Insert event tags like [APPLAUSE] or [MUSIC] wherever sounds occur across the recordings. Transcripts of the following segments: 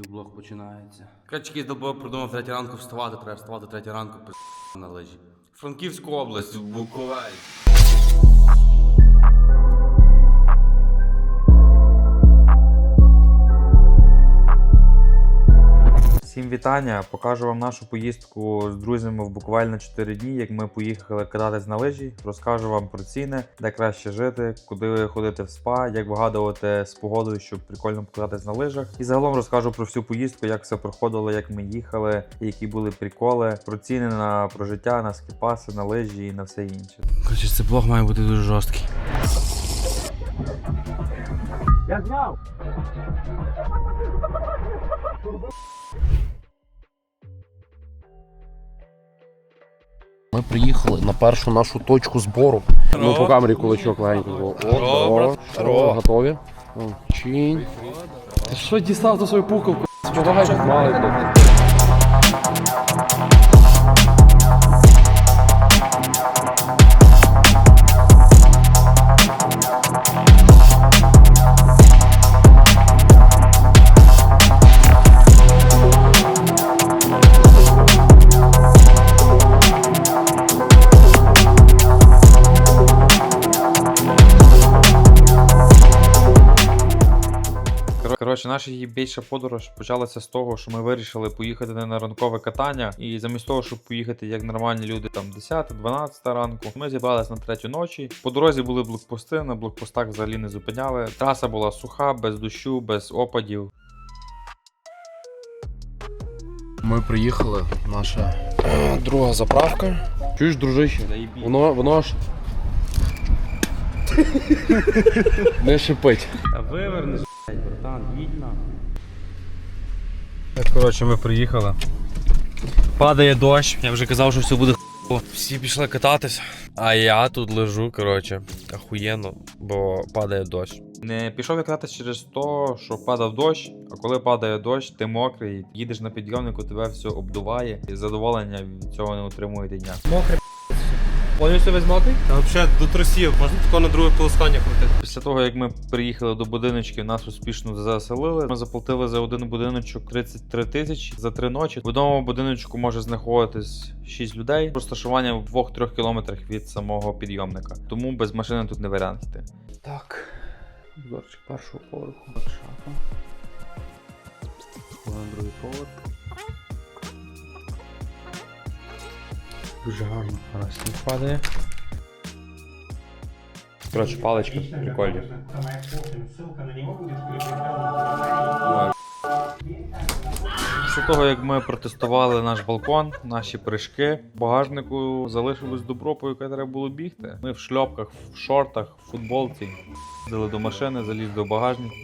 Відеоблог починається. Качки здобув придумав третій ранку вставати, треба вставати третій ранку пи- на лежі. Франківську область, Буковель. Всім вітання! Покажу вам нашу поїздку з друзями в буквально на 4 дні, як ми поїхали кататись на лижі. Розкажу вам про ціни, де краще жити, куди ходити в спа, як вигадувати з погодою, щоб прикольно покататись на лижах. І загалом розкажу про всю поїздку, як все проходило, як ми їхали, які були приколи, про ціни на прожиття, на скіпаси, на лижі і на все інше. Коротше, цей блог має бути дуже жорсткий. Ми приїхали на першу нашу точку збору. Ну, по камері кулачок легенько. О, о, о, о, готові. О, Чинь. Ти що дістав за свою пукалку? Сподагай, мали Коротше, наша її більша подорож почалася з того, що ми вирішили поїхати не на ранкове катання. І замість того, щоб поїхати як нормальні люди, там 10-12 ранку, ми зібрались на третю ночі. По дорозі були блокпости, на блокпостах взагалі не зупиняли. Траса була суха, без дощу, без опадів. Ми приїхали, наша е, друга заправка. Чуєш, дружище? Воно, воно ж. [LAUGHS] Не шипить. Та вивернеш, братан, їдь на. Коротше, ми приїхали. Падає дощ, я вже казав, що все буде х**во. Всі пішли кататись, а я тут лежу, коротше, ахуєнно, бо падає дощ. Не пішов я кататись через те, що падав дощ, а коли падає дощ, ти мокрий, їдеш на підйомнику, тебе все обдуває, і задоволення від цього не отримуєте дня. Повністю весь мокрий? Та взагалі до трусів, можна тако на друге полоскання крутити. Після того, як ми приїхали до будиночків, нас успішно заселили. Ми заплатили за один будиночок 33 тисячі за три ночі. В одному будиночку може знаходитись 6 людей. Розташування в 2-3 кілометрах від самого підйомника. Тому без машини тут не варіант йти. Так. Зорчик першого поверху. Шафа. На другий поверх. Дуже гарно. Зараз сніг падає. Коротше, палички прикольні. Після того, як ми протестували наш балкон, наші прыжки, в багажнику залишилось добро, по яке треба було бігти. Ми в шльопках, в шортах, в футболці. Їздили до машини, заліз до багажника,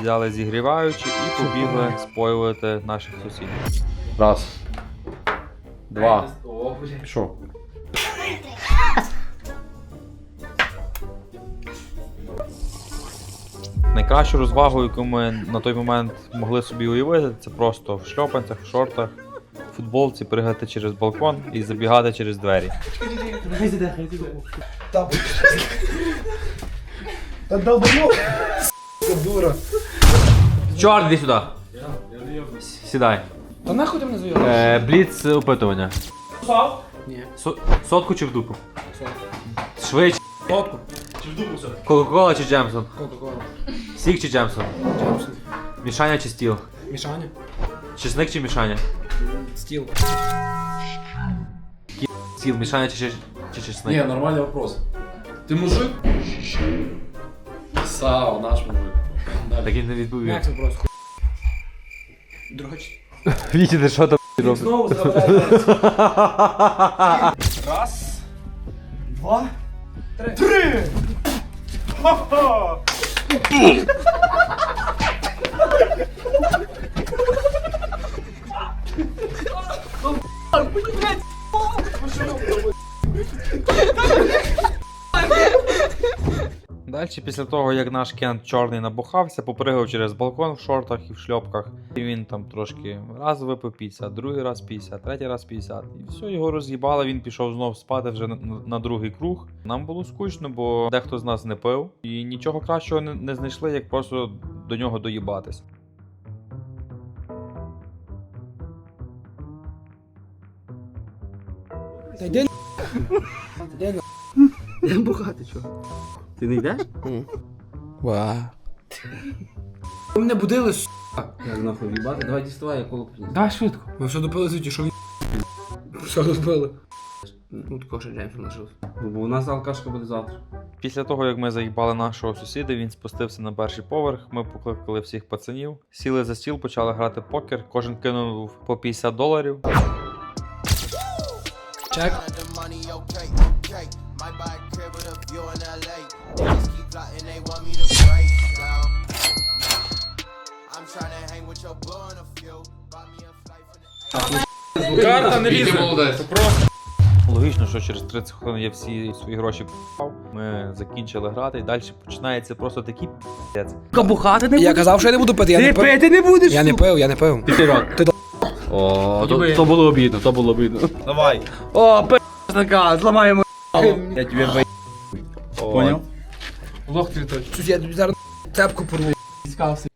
взяли зігріваючі і побігли споювати наших сусідів. Раз. Два. Що? Найкращу розвагу, яку ми на той момент могли собі уявити, це просто в шльопанцях, в шортах, в футболці пригати через балкон і забігати через двері. Чорт, іди сюди. Сідай. Та нахуй ти мене? Е, бліц опитування. Сав? Ні. Со- сотку чи в дупу? Сотку. Швидше. Сотку. Кока-кола чи Джемсон? Кока-кола. Сік чи Джемсон? Джемсон. Мішання чи стіл? Мішаня. Чесник чи мішання? Стіл. Стіл, мішання чи, чи, чи чесник? Не, нормальный вопрос. Ты мужик? Сау, наш мужик. Так він не відповів. Як це просто? Дроч. Вітіте, що там робить? Знову згадай. Раз. Два. Три. Три! Ха-ха! Далі, після того, як наш кент чорний набухався, попригав через балкон в шортах і в шльопках, і він там трошки раз випив 50, другий раз 50, третій раз 50. І все, його роз'їбало, він пішов знову спати вже на, на другий круг. Нам було скучно, бо дехто з нас не пив, і нічого кращого не, не знайшли, як просто до нього доїбатись. Та йди на... Йди на... Бухати чого? Ти не йдеш? Ва. Ви мене будили, с***. Я нахуй їбати, давай діставай, я коло приніс. Давай швидко. Ми все допили звідти, що він. Все допили. Ну, такого ще Джеймс лишився. Бо у нас алкашка буде завтра. Після того, як ми заїбали нашого сусіда, він спустився на перший поверх. Ми покликали всіх пацанів, сіли за стіл, почали грати покер. Кожен кинув по 50 доларів. Чек. Buy a crib with a view in LA. Niggas keep plotting, they want me to break down. I'm tryna hang with your boy in a few. Buy me a flight from the Карта не лізе. молодець. Логічно, що через 30 хвилин я всі свої гроші п***ав. Ми закінчили грати, і далі починається просто такий п***ець. Бухати не Я казав, що я не буду пити, я не пив. не будеш. Я не пив, я не пив. О, то, то було обідно, то було обідно. Давай. О, пи***ка, зламаємо. [LAUGHS] Я тебе б... Поняв? Лох ти той. Щось я тобі зараз цепку порву.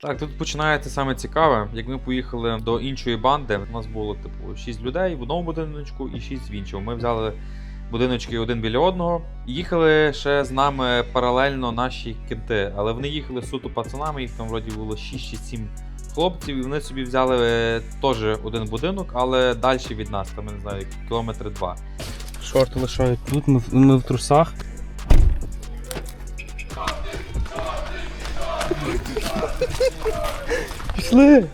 Так, тут починається саме цікаве. Як ми поїхали до іншої банди, у нас було типу 6 людей в одному будиночку і 6 в іншому. Ми взяли будиночки один біля одного. І Їхали ще з нами паралельно наші кенти, але вони їхали суто пацанами, їх там вроді було 6 чи 7 хлопців, і вони собі взяли е, теж один будинок, але далі від нас, там я не знаю, кілометри два. Шорти лишають тут, ми, в- ми в трусах. Пішли.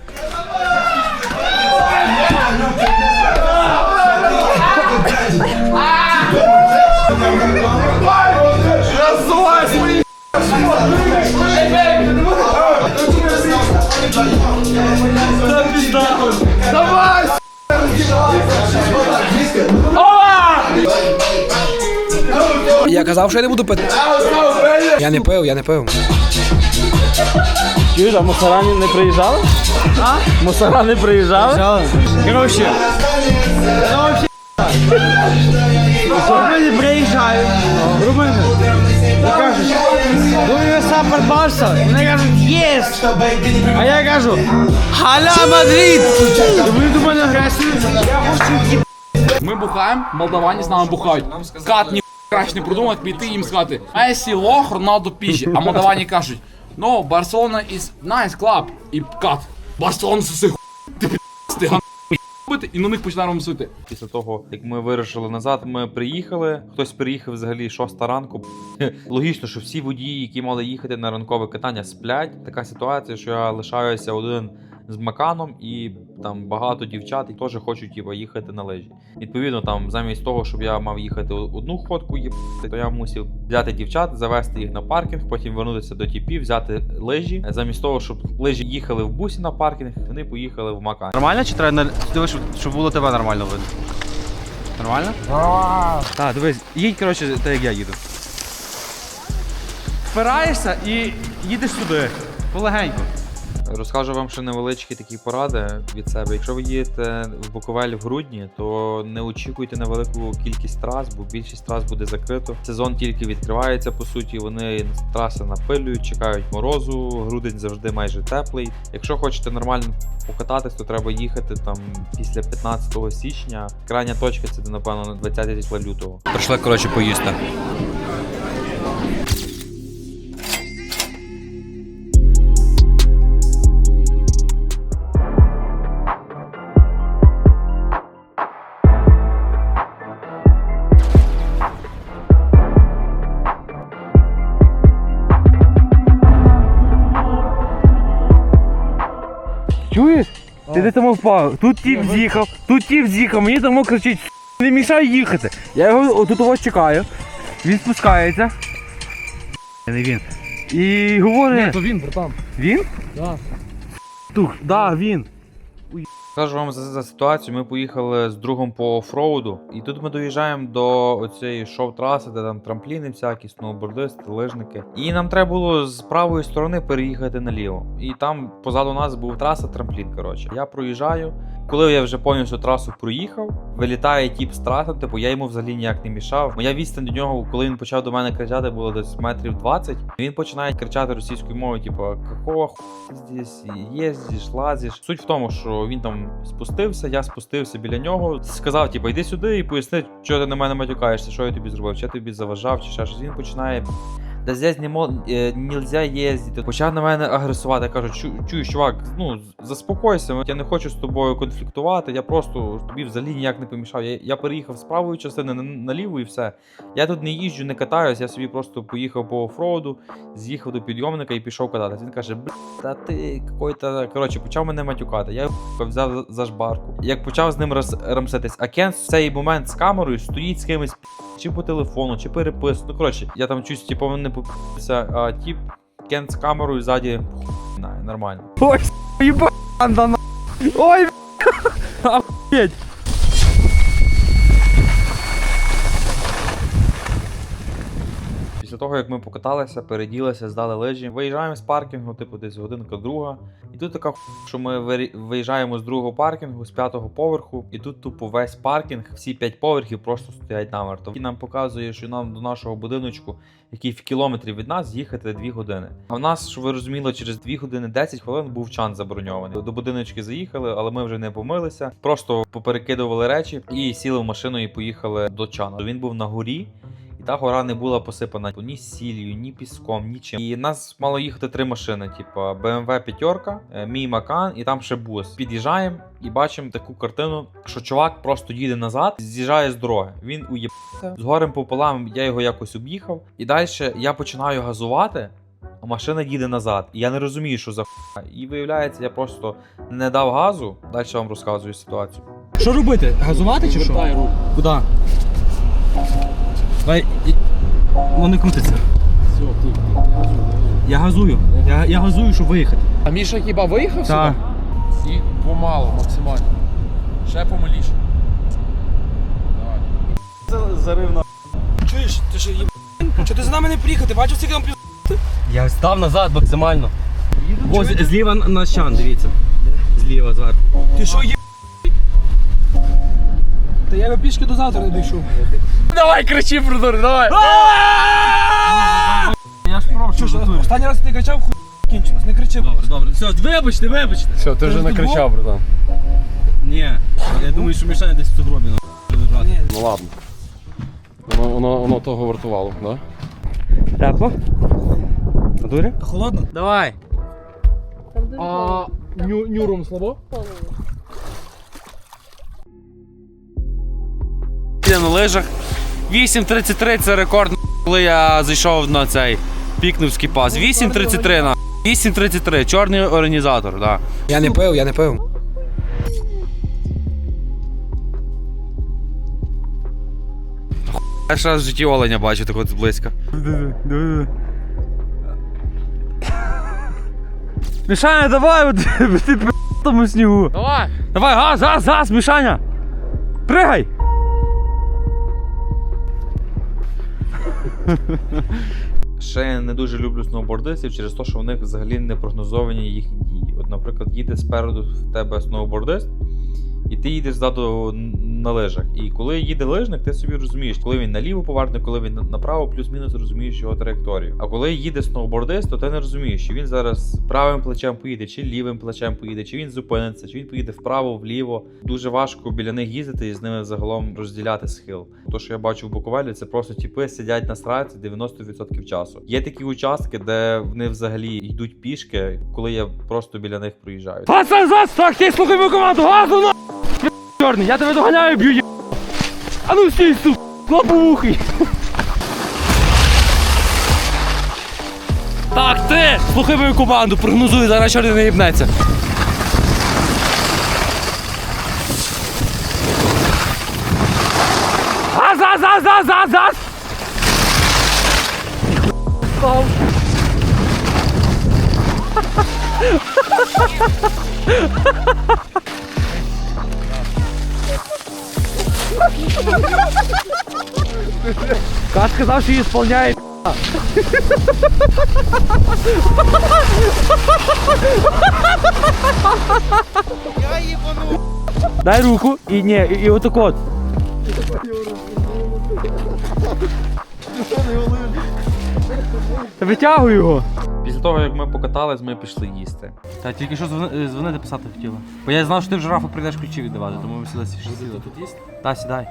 Я казав, що я не буду пити. Я не пив, я не пив. Чуєш, а мусора не приїжджали? А? Мусора не приїжджали? Короче. Румыны приезжают. Румыны. Ты кажешь, вы саппорт Барса? Мне кажут, есть. А я кажу, халя Мадрид. І вони до мене агресують. Я хочу їб... Ми бухаємо, молдавані з нами бухають. Кат ні краще не придумав, піти їм сказати Месі лох, Роналдо піжі. А молдавані кажуть, no, Барселона is nice club. І кат. Барселона це хуй. Ти ти і на них починаємо мсити. Після того, як ми вирушили назад, ми приїхали. Хтось приїхав взагалі 6 ранку. [LAUGHS] Логічно, що всі водії, які мали їхати на ранкове катання, сплять. Така ситуація, що я лишаюся один з маканом, і там багато дівчат і теж хочуть типу, їхати на лижі. Відповідно, там замість того, щоб я мав їхати одну ходку, то я мусив взяти дівчат, завести їх на паркінг, потім вернутися до тіпів, взяти лижі. Замість того, щоб лижі їхали в бусі на паркінг, вони поїхали в макан. Нормально чи треба дивись, щоб було тебе нормально видно? Нормально? Так, дивись, їдь, коротше, так як я їду. Впираєшся і їдеш сюди. Полегенько. Розкажу вам ще невеличкі такі поради від себе. Якщо ви їдете в Буковель в грудні, то не очікуйте на велику кількість трас, бо більшість трас буде закрито. Сезон тільки відкривається по суті. Вони траси напилюють, чекають морозу. Грудень завжди майже теплий. Якщо хочете нормально покататись, то треба їхати там після 15 січня. Крайня точка це напевно 20 числа лютого. Прийшли, коротше, поїсти. Ти впав? Тут тіп з'їхав, тут тіп з'їхав, мені тому кричить, не мішай їхати. Я його тут ось чекаю. Він спускається. Не він. І говорить. Ні, То він, братан. Він? Да. Тух, да, він. Скажу вам за, за ситуацію. Ми поїхали з другом по офроуду, і тут ми доїжджаємо до оцієї шоу-траси, де там трампліни всякі, сноубордисти, лижники. І нам треба було з правої сторони переїхати наліво. І там позаду нас був траса трамплін. Коротше, я проїжджаю. Коли я вже повністю трасу проїхав, вилітає тіп з траси, типу я йому взагалі ніяк не мішав. Моя відстань до нього, коли він почав до мене кричати, було десь метрів 20. Він починає кричати російською мовою, типу, какого ху здесь їздиш, лазиш. Суть в тому, що він там спустився, я спустився біля нього, сказав, типу, йди сюди і поясни, що ти на мене матюкаєшся, що я тобі зробив, чи я тобі заважав, чи ще щось. Він починає. Да здесь не мо... е, нельзя їздити. Почав на мене агресувати. Я кажу, «Чу- чуєш, чувак, ну заспокойся, я не хочу з тобою конфліктувати. Я просто тобі взагалі ніяк не помішав. Я, я переїхав з правої частини на, на ліву і все. Я тут не їжджу, не катаюсь, я собі просто поїхав по офроуду, з'їхав до підйомника і пішов кататись. Він каже, бля, та ти какой-то. Коротше, почав мене матюкати. Я взяв за- шбарку. Як почав з ним роз... рамситись, а Кен в цей момент з камерою стоїть з кимось чи по телефону, чи переписку. Ну коротше, я там чусь, типу, не попився, а тіп Кен з камерою ззаді. нормально. Ой, ебать, на. Ой, [LAUGHS] охуеть. Того, як ми покаталися, переділися, здали лижі, виїжджаємо з паркінгу, типу десь годинка друга. І тут така що ми виїжджаємо з другого паркінгу, з п'ятого поверху, і тут тупо весь паркінг, всі п'ять поверхів просто стоять намерто. І нам показує, що нам до нашого будиночку, який в кілометрі від нас, їхати 2 години. А в нас, щоб ви розуміли, через 2 години 10 хвилин був чан заброньований. До будиночки заїхали, але ми вже не помилися. Просто поперекидували речі і сіли в машину і поїхали до чану. Він був на горі. І та гора не була посипана ні сіллю, ні піском, нічим. І нас мало їхати три машини: типу BMW п'ятерка, е, мій Макан і там ще бус. Під'їжджаємо і бачимо таку картину, що чувак просто їде назад, з'їжджає з дороги. Він уєбався, з горем пополам я його якось об'їхав. І далі я починаю газувати. А машина їде назад, і я не розумію, що за хуйня. І виявляється, я просто не дав газу. Далі вам розказую ситуацію. Що робити? Газувати чи що? Куди? Давай. і- Воно не крутиться. Все, ти, ти, ти газуй, газуй. Я газую. Я, я газую, щоб виїхати. А Міша хіба виїхав Так. сюди? І помало, максимально. Ще помаліше. Давай. Чуєш, ти що їб... Чого ти за нами не приїхав? Ти бачив, скільки там плюс? Я став назад максимально. Ось зліва на щан, дивіться. Зліва зверху. Ти що їб... Та я би пішки до завтра не дійшов. Давай кричи, придур, давай! Я ж прошу. Що останній раз ти кричав, хуй кінчилось. Не кричи. Добре, добре. Все, вибачте, вибачте. Все, ти вже накричав, братан. Ні, я думаю, що Мішаня десь в сугробі лежати. Ну ладно. Воно, воно, воно того вартувало, да? Тепло? Надурі? Холодно? Давай. А ню, нюром слабо? Я на лижах. 8.33 це рекорд, коли я зайшов на цей пікнувський пас. 8.33 на. 8.33, чорний організатор, да. Я не пив, я не пив. Перший раз в житті оленя бачу так от зблизька. Мішаня, давай, от, ти в тому снігу. Давай! Давай, газ, газ, газ, Мішаня! Пригай! [LAUGHS] Ще не дуже люблю сноубордистів через те, що в них взагалі не прогнозовані їхні дії. От, наприклад, їде спереду в тебе сноубордист, і ти їдеш ззаду на лижах. І коли їде лижник, ти собі розумієш, коли він наліво поверне, коли він направо, плюс-мінус розумієш його траєкторію. А коли їде сноубордист, то ти не розумієш, чи він зараз правим плечем поїде, чи лівим плечем поїде, чи він зупиниться, чи він поїде вправо, вліво. Дуже важко біля них їздити і з ними загалом розділяти схил. То, що я бачу в Буковелі, це просто тіпи сидять на страйці 90% часу. Є такі участки, де вони взагалі йдуть пішки, коли я просто біля них проїжджаю. Так, ти слухай мою команду, газу на! Чорний, я тебе доганяю, б'ю, є... А ну стій, су, лопухий! Так, ти! Слухай мою команду, прогнозуй, зараз чорний не їбнеться. Газ, газ, газ, газ, газ, газ! Каш сказав, що її сповняє. Дай руку і ні, і, і отак от. Та Витягуй його. Після того, як ми покатались, ми пішли їсти. Та тільки що дзвони- е, дзвонити писати хотіла. Бо я знав, що ти в жирафу прийдеш ключі віддавати, тому ми сіли сіли. Тут їсти? Та, сідай.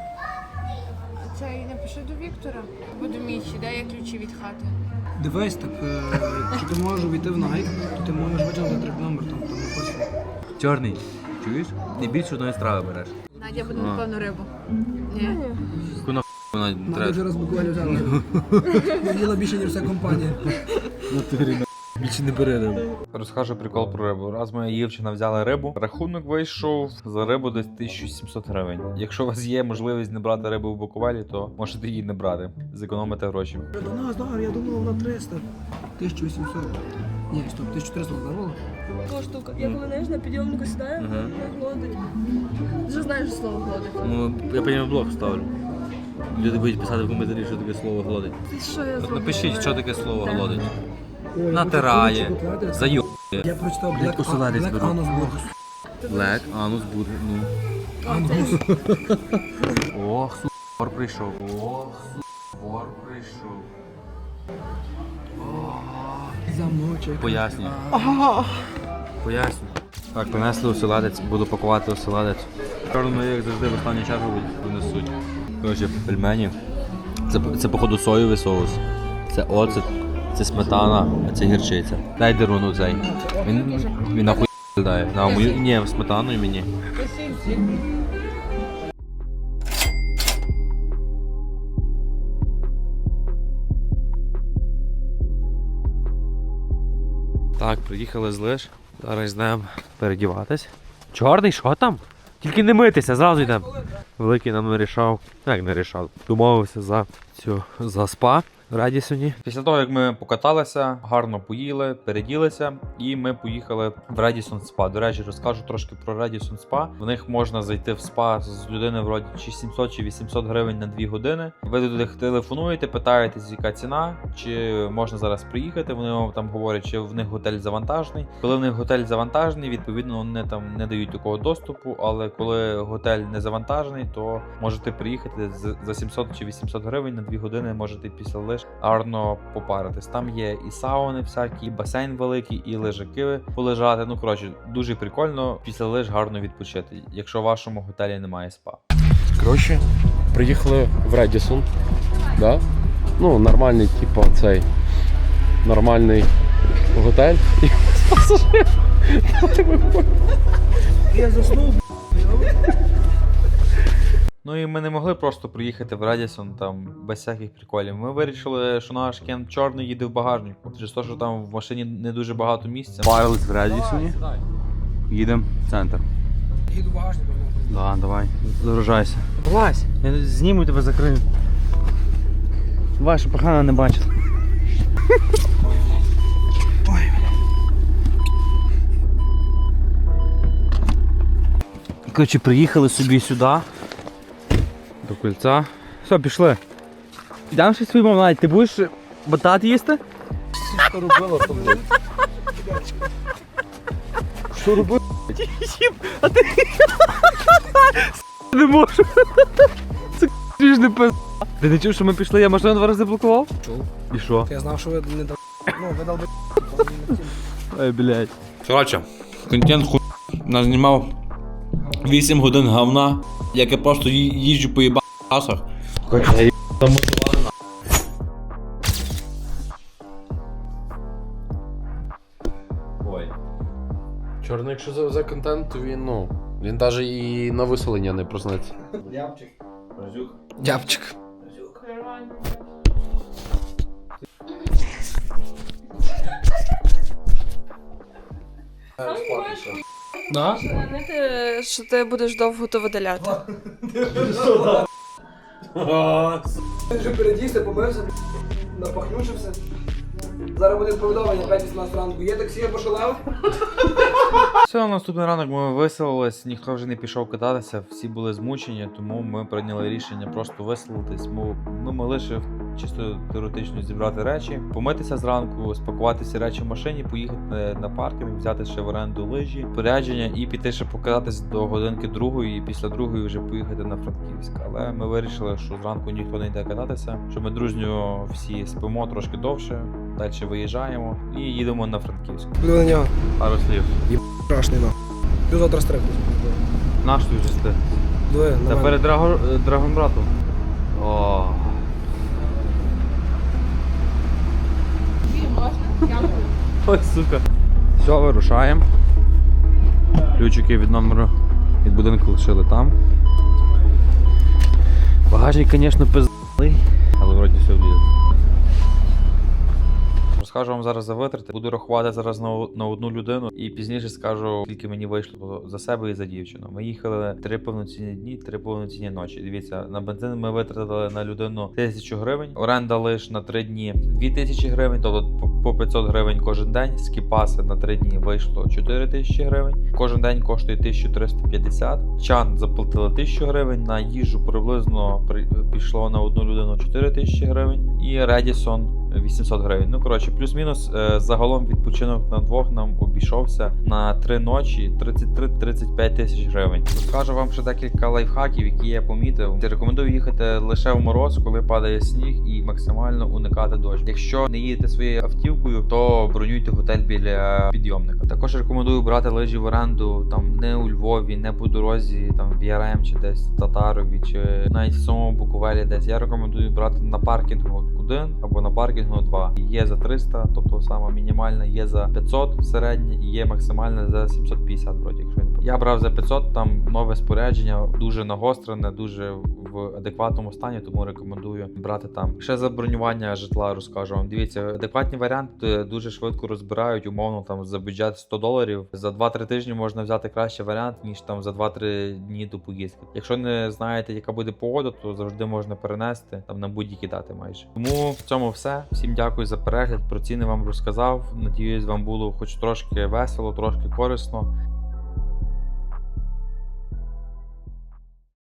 Це і напиши до Віктора. Буду мічі, дай я ключі від хати. Дивись, так, е, якщо ти можеш увійти в найк, то ти можеш витягнути трек номер, там, там написано. Чорний. Чуєш? Не більше одної страви береш. Надя буде напевно рибу. Ні. Вона Надя вже раз буквально взяла. [LAUGHS] Їла більше, ніж вся компанія. Більше не бери рибу. Розкажу прикол про рибу. Раз моя дівчина взяла рибу, рахунок вийшов за рибу десь 1700 гривень. Якщо у вас є можливість не брати рибу в Буковелі, то можете її не брати, зекономити гроші. До нас, да, я думав на 300. 1800. Ні, стоп, 1400 здорово. Така штука. Я коли знаєш, на підйомнику сідаю, Ага. я голодить. Вже знаєш слово голодить. Ну, я по ньому блог ставлю. Люди будуть писати в коментарі, що таке слово голодить. Ти що я зробила? напишіть, що таке слово голодить. Натирає, зайо. Я прочитав Black, оселедець Black беру. Anus Burgers. Блек, анус, бургер, ну. Ангус. Ох, су, вор прийшов. Ох, су, вор прийшов. Замочек. Пояснюю. Поясню. Так, принесли оселедець, буду пакувати оселедець. Чорно, як завжди, в останню чергу принесуть. Коротше, пельмені. Це, це походу соєвий соус. Це оцет, це сметана, а це гірчиця. Дай деруну цей. Він, він нахуй дає. На ні, сметану і мені. Так, приїхали з лиш. Зараз йдемо передіватись. Чорний, що там? Тільки не митися, зразу йдемо. Великий нам не рішав. Як не рішав? Домовився за цю за спа в Радісоні. Після того, як ми покаталися, гарно поїли, переділися, і ми поїхали в Радісон Спа. До речі, розкажу трошки про Радісон Спа. В них можна зайти в спа з людини вроді чи 700 чи 800 гривень на 2 години. Ви туди телефонуєте, питаєтесь, яка ціна, чи можна зараз приїхати. Вони вам там говорять, чи в них готель завантажений. Коли в них готель завантажений, відповідно вони там не дають такого доступу. Але коли готель не завантажений, то можете приїхати за 700 чи 800 гривень на 2 години. Можете після лиш гарно попаритись. Там є і сауни, всякі, і басейн великий, і лежаки полежати. Ну коротше, дуже прикольно після лиш гарно відпочити, якщо в вашому готелі немає спа. Коротше, приїхали в Редісон. Да? Ну, нормальний, типу, цей. Нормальний готель. [LAUGHS] І пасажир. [LAUGHS] Я заснув. Ну і ми не могли просто приїхати в Радісон там без всяких приколів. Ми вирішили, що наш кент чорний їде в багажнику. Через те, що там в машині не дуже багато місця. Парились в Радісоні. Їдемо в центр. Їду в багажник. Да, давай, загружайся. Влазь, я зніму тебе закрию. Давай, щоб не бачила. Коротше, приїхали собі сюди. До кольця. Все, пішли. Йдемо щось своїм навіть. Ти будеш батат їсти? Що робила там? Що робила? [LAUGHS] Не можу. Це не пизда. Ти не чув, що ми пішли, я машину два рази блокував? Чув. І що? Я знав, що ви не дав. Ну, ви дав би. Ой, блядь. Коротше, контент ху... Нас знімав 8 годин говна, як я просто ї- їбасах. Ой. Чорний, якщо завезе контент, то він, ну. Він навіть і на виселення не проснеться. Дябчик. Да? Знаєте, що ти будеш довго то видаляти. Він вже передівся, помився, напахнюшився. Зараз буде повідомлення 5 ранку. Є таксі або шалев? Все, наступний ранок ми виселились, ніхто вже не пішов кататися, всі були змучені, тому ми прийняли рішення просто виселитись. Ми, ми могли ще чисто теоретично зібрати речі, помитися зранку, спакувати всі речі в машині, поїхати на, на паркінг, взяти ще в оренду лижі, порядження і піти ще покататись до годинки другої, і після другої вже поїхати на Франківськ. Але ми вирішили, що зранку ніхто не йде кататися, що ми дружньо всі спимо трошки довше, далі виїжджаємо і їдемо на Франківськ. Буду на нього. Пару слів. Страшний нахуй. Плюс завтра стрик. Наш тут же ти. Двоє, Це перед Драго... Драгонбратом. О. Ой, сука. Все, вирушаємо. Ключики від номеру від будинку лишили там. Багажник, звісно, пизний, Розкажу вам зараз за витрати. Буду рахувати зараз на, на одну людину і пізніше скажу, скільки мені вийшло за себе і за дівчину. Ми їхали три повноцінні дні, три повноцінні ночі. Дивіться, на бензин ми витратили на людину тисячу гривень. Оренда лиш на три дні дві тисячі гривень, тобто по- по 500 гривень кожен день. Скіпаси на три дні вийшло 4 тисячі гривень. Кожен день коштує 1350. Чан заплатили 1000 гривень. На їжу приблизно при- пішло на одну людину 4 тисячі гривень. І Редісон 800 гривень. Ну коротше, плюс-мінус е, загалом відпочинок на двох нам обійшовся на три ночі 33-35 тисяч гривень. Розкажу вам ще декілька лайфхаків, які я помітив. Рекомендую їхати лише в мороз, коли падає сніг, і максимально уникати дощ. Якщо не їдете своєю автівкою, то бронюйте готель біля підйомника. Також рекомендую брати лижі в оренду там не у Львові, не по дорозі, там в Ярем чи десь в Татарові, чи навіть в самому Буковелі десь. Я рекомендую брати на паркінгу один або на паркінгу два. Є за 300, тобто сама мінімальна, є за 500 середня і є максимальна за 750 вроді, якщо я не. Я брав за 500, там нове спорядження, дуже нагострене, дуже в адекватному стані, тому рекомендую брати там. Ще за бронювання житла розкажу вам. Дивіться, адекватні варіанти дуже швидко розбирають, умовно там за бюджет 100 доларів. За 2-3 тижні можна взяти кращий варіант, ніж там за 2-3 дні до поїздки. Якщо не знаєте, яка буде погода, то завжди можна перенести там на будь-які дати майже. Тому в цьому все. Всім дякую за перегляд. Про ціни вам розказав. Надіюсь, вам було хоч трошки весело, трошки корисно.